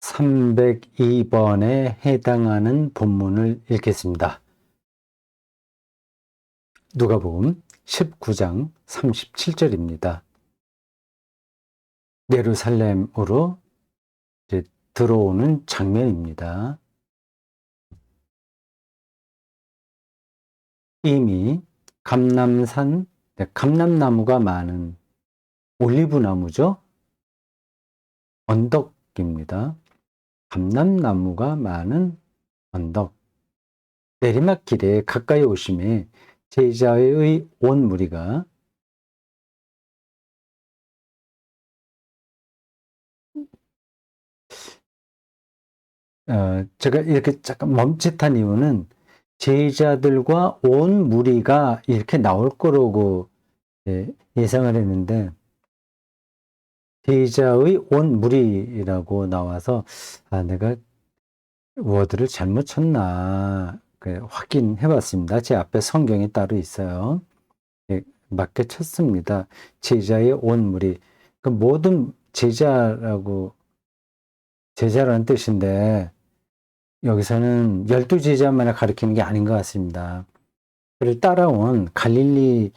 302번에 해당하는 본문을 읽겠습니다. 누가복음 19장 37절입니다. 예루살렘으로 들어오는 장면입니다. 이미 감남산, 네, 감남나무가 많은 올리브나무죠. 언덕입니다. 감남나무가 많은 언덕. 내리막길에 가까이 오심에 제자의 온 무리가 어, 제가 이렇게 잠깐 멈칫한 이유는 제자들과 온 무리가 이렇게 나올 거라고 예, 예상을 했는데 제자의 온 무리라고 나와서 아 내가 워드를 잘못 쳤나 그 확인해 봤습니다. 제 앞에 성경이 따로 있어요. 예, 맞게 쳤습니다. 제자의 온 무리. 그 모든 제자라고 제자라는 뜻인데 여기서는 열두 제자만을 가리키는 게 아닌 것 같습니다. 그를 따라온 갈릴리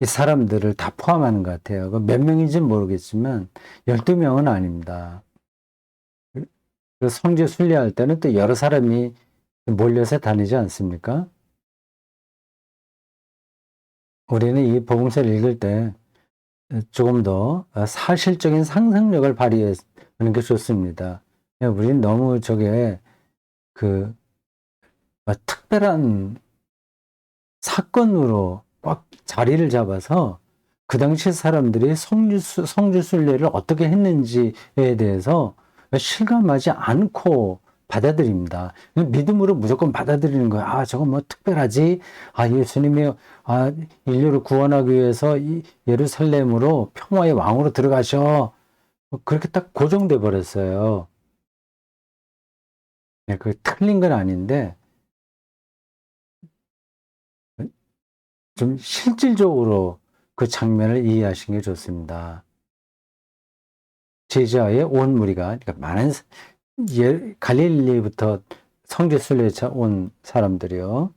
의 사람들을 다 포함하는 것 같아요. 그몇 명인지는 모르겠지만 12명은 아닙니다. 그 성지 순례할 때는 또 여러 사람이 몰려서 다니지 않습니까? 우리는 이 복음서를 읽을 때 조금 더 사실적인 상상력을 발휘하는 게 좋습니다. 우리는 너무 저게 그 특별한 사건으로 꽉 자리를 잡아서 그 당시 사람들이 성주, 성주순례를 어떻게 했는지에 대해서 실감하지 않고 받아들입니다. 믿음으로 무조건 받아들이는 거예요. 아, 저거 뭐 특별하지? 아, 예수님이, 아, 인류를 구원하기 위해서 예루살렘으로 평화의 왕으로 들어가셔. 그렇게 딱 고정돼 버렸어요. 네, 그 틀린 건 아닌데, 좀 실질적으로 그 장면을 이해하시는 게 좋습니다. 제자의 온 무리가 그러니까 많은 예, 갈릴리부터 성지 순례차 온 사람들이요.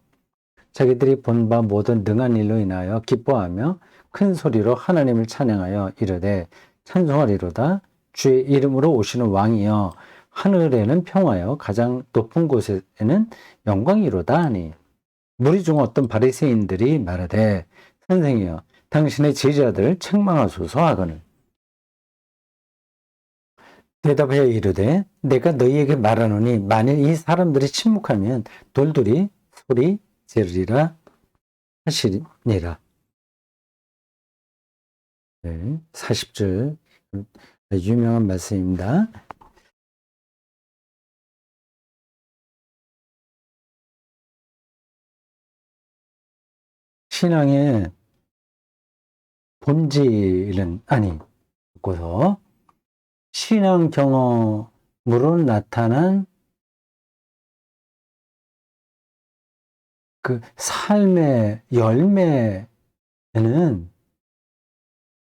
자기들이 본 바 모든 능한 일로 인하여 기뻐하며 큰 소리로 하나님을 찬양하여 이르되 찬송하리로다 주의 이름으로 오시는 왕이여 하늘에는 평화여 가장 높은 곳에는 영광이로다 하니 무리 중 어떤 바리새인들이 말하되 선생이여 당신의 제자들 책망하소서 하거늘 대답하여 이르되 내가 너희에게 말하노니 만일 이 사람들이 침묵하면 돌돌이 소리 지르리라 하시니라. 네, 40절 유명한 말씀입니다. 신앙의 본질은 아니 고서 신앙 경험으로 나타난 그 삶의 열매는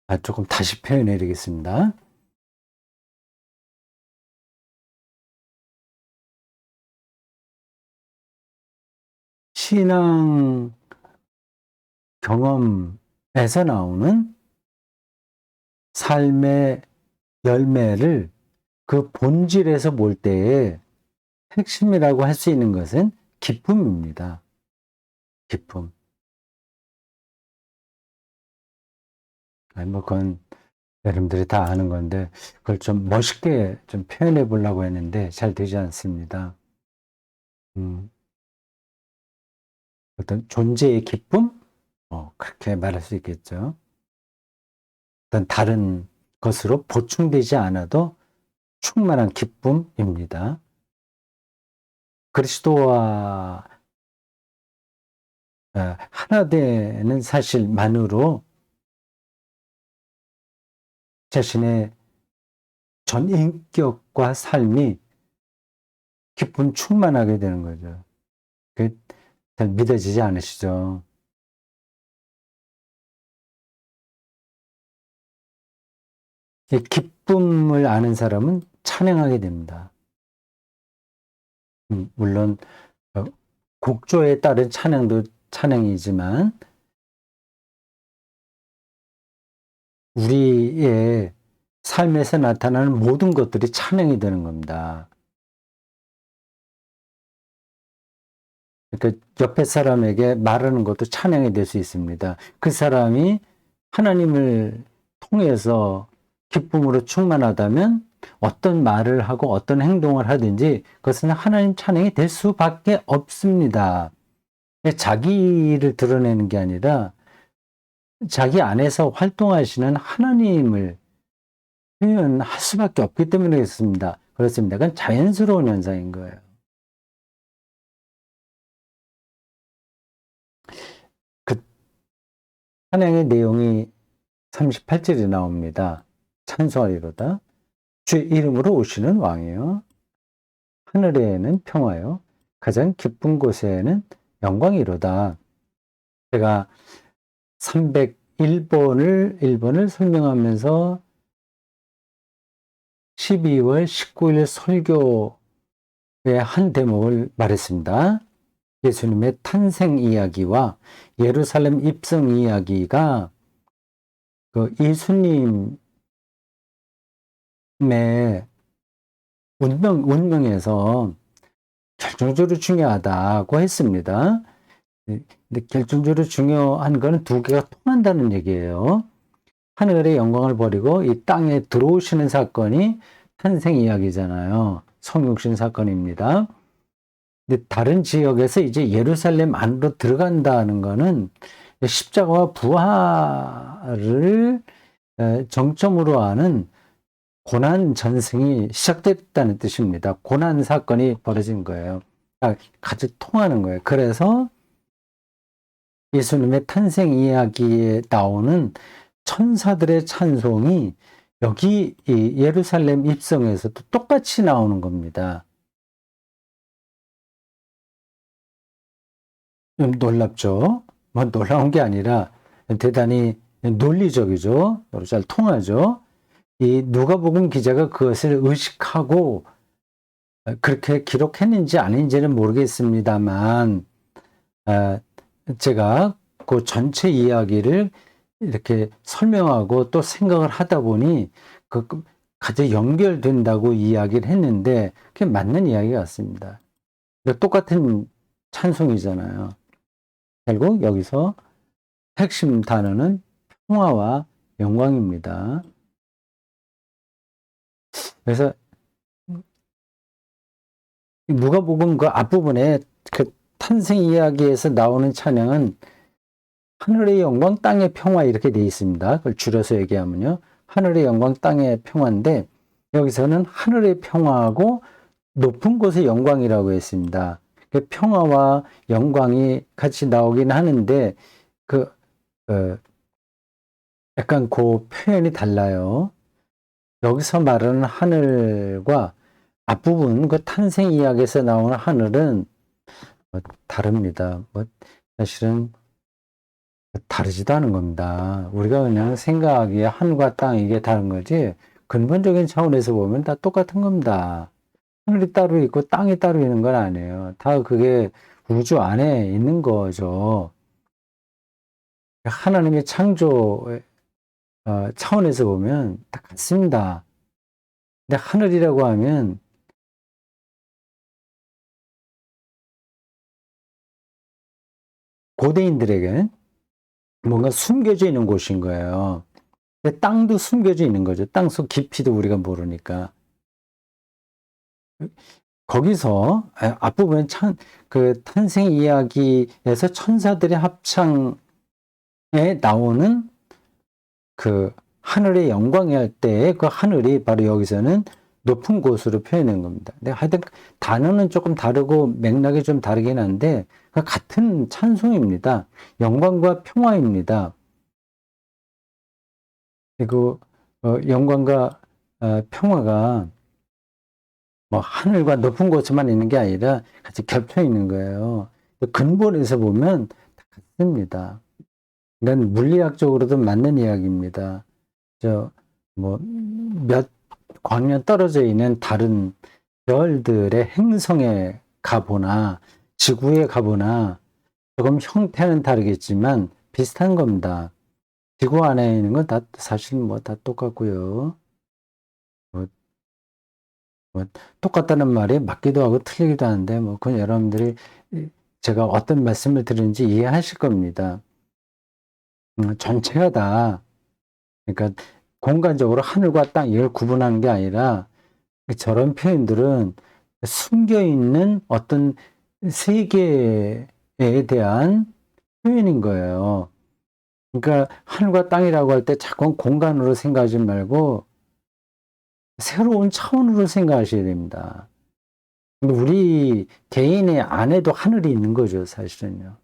아, 조금 다시 표현해 드리겠습니다. 신앙 경험에서 나오는 삶의 열매를 그 본질에서 볼 때에 핵심이라고 할 수 있는 것은 기쁨입니다. 기쁨. 아니, 뭐, 그건 여러분들이 다 아는 건데, 그걸 좀 멋있게 좀 표현해 보려고 했는데, 잘 되지 않습니다. 음, 어떤 존재의 기쁨? 어, 그렇게 말할 수 있겠죠. 어떤 다른 것으로 보충되지 않아도 충만한 기쁨입니다. 그리스도와 어, 하나 되는 사실만으로 자신의 전 인격과 삶이 기쁨 충만하게 되는 거죠. 그잘 믿어지지 않으시죠? 기쁨을 아는 사람은 찬양하게 됩니다. 음, 물론 어, 곡조에 따른 찬양도 찬양이지만 우리의 삶에서 나타나는 모든 것들이 찬양이 되는 겁니다. 그러니까 옆에 사람에게 말하는 것도 찬양이 될 수 있습니다. 그 사람이 하나님을 통해서 기쁨으로 충만하다면 어떤 말을 하고 어떤 행동을 하든지 그것은 하나님 찬양이 될 수밖에 없습니다. 자기를 드러내는 게 아니라 자기 안에서 활동하시는 하나님을 표현할 수밖에 없기 때문에 그렇습니다. 그렇습니다. 그건 자연스러운 현상인 거예요. 그 찬양의 내용이 38절에 나옵니다. 찬송하리로다. 주 이름으로 오시는 왕이요. 하늘에는 평화요. 가장 기쁜 곳에는 영광이로다. 제가 301번을 1번을 설명하면서 12월 19일 설교의 한 대목을 말했습니다. 예수님의 탄생 이야기와 예루살렘 입성 이야기가 그 예수님 의 운명, 운명에서 결정적으로 중요하다고 했습니다. 근데 결정적으로 중요한 거는 두 개가 통한다는 얘기예요. 하늘의 영광을 버리고 이 땅에 들어오시는 사건이 탄생 이야기잖아요. 성육신 사건입니다. 근데 다른 지역에서 이제 예루살렘 안으로 들어간다는 거는 십자가와 부활을 정점으로 하는 고난 전승이 시작됐다는 뜻입니다. 고난 사건이 벌어진 거예요. 아, 같이 통하는 거예요. 그래서 예수님의 탄생 이야기에 나오는 천사들의 찬송이 여기 예루살렘 입성에서도 똑같이 나오는 겁니다. 좀 놀랍죠? 뭐 놀라운 게 아니라 대단히 논리적이죠. 잘 통하죠. 이 누가복음 기자가 그것을 의식하고 그렇게 기록했는지 아닌지는 모르겠습니다만 아, 제가 그 전체 이야기를 이렇게 설명하고 또 생각을 하다 보니 그 같이 연결된다고 이야기를 했는데 그게 맞는 이야기 같습니다. 똑같은 찬송이잖아요. 결국 여기서 핵심 단어는 평화와 영광입니다. 그래서 누가복음 그 앞부분에 그 탄생 이야기에서 나오는 찬양은 하늘의 영광, 땅의 평화 이렇게 되어 있습니다. 그걸 줄여서 얘기하면요. 하늘의 영광, 땅의 평화인데 여기서는 하늘의 평화하고 높은 곳의 영광이라고 했습니다. 그 평화와 영광이 같이 나오긴 하는데 그 어, 약간 그 표현이 달라요. 여기서 말하는 하늘과 앞부분 그 탄생 이야기에서 나오는 하늘은 뭐 다릅니다. 뭐 사실은 다르지도 않은 겁니다. 우리가 그냥 생각하기에 하늘과 땅 이게 다른 거지 근본적인 차원에서 보면 다 똑같은 겁니다. 하늘이 따로 있고 땅이 따로 있는 건 아니에요. 다 그게 우주 안에 있는 거죠. 하나님의 창조 어, 차원에서 보면 다 같습니다. 근데 하늘이라고 하면 고대인들에게 뭔가 숨겨져 있는 곳인 거예요. 땅도 숨겨져 있는 거죠. 땅속 깊이도 우리가 모르니까. 거기서 앞부분 천, 그 탄생 이야기에서 천사들의 합창에 나오는 그 하늘의 영광이 할 때의 그 하늘이 바로 여기서는 높은 곳으로 표현한 겁니다. 근데 하여튼 단어는 조금 다르고 맥락이 좀 다르긴 한데 같은 찬송입니다. 영광과 평화입니다. 그리고 어, 영광과 어, 평화가 뭐 하늘과 높은 곳에만 있는 게 아니라 같이 겹쳐 있는 거예요. 근본에서 보면 다 같습니다. 이건 물리학적으로도 맞는 이야기입니다. 저 뭐 몇 광년 떨어져 있는 다른 별들의 행성에 가보나 지구에 가보나 조금 형태는 다르겠지만 비슷한 겁니다. 지구 안에 있는 건 다 사실 뭐 다 똑같고요. 뭐, 뭐 똑같다는 말이 맞기도 하고 틀리기도 하는데 뭐 그건 여러분들이 제가 어떤 말씀을 드리는지 이해하실 겁니다. 음, 전체가 다 그러니까 공간적으로 하늘과 땅 이걸 구분하는 게 아니라 저런 표현들은 숨겨 있는 어떤 세계에 대한 표현인 거예요. 그러니까 하늘과 땅이라고 할 때 자꾸 공간으로 생각하지 말고 새로운 차원으로 생각하셔야 됩니다. 우리 개인의 안에도 하늘이 있는 거죠, 사실은요.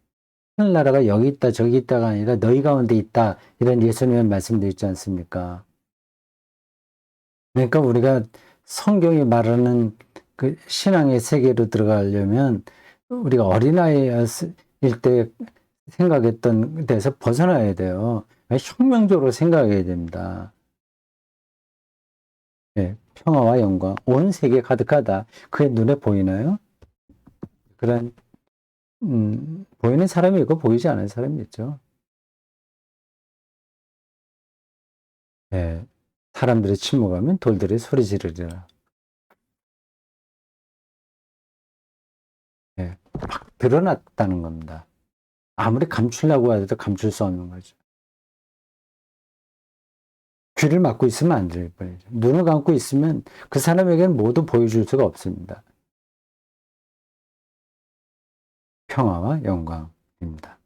하늘 나라가 여기 있다, 저기 있다가 아니라 너희 가운데 있다. 이런 예수님의 말씀도 있지 않습니까? 그러니까 우리가 성경이 말하는 그 신앙의 세계로 들어가려면 우리가 어린아이일 때 생각했던 데서 벗어나야 돼요. 혁명적으로 생각해야 됩니다. 예, 평화와 영광, 온 세계 가득하다. 그게 눈에 보이나요? 그런, 음, 보이는 사람이 있고 보이지 않는 사람이 있죠. 예, 사람들이 침묵하면 돌들이 소리 지르리라. 예, 막 드러났다는 겁니다. 아무리 감추려고 해도 감출 수 없는 거죠. 귀를 막고 있으면 안될 뻔이죠. 눈을 감고 있으면 그 사람에게는 모두 보여줄 수가 없습니다. 평화와 영광입니다.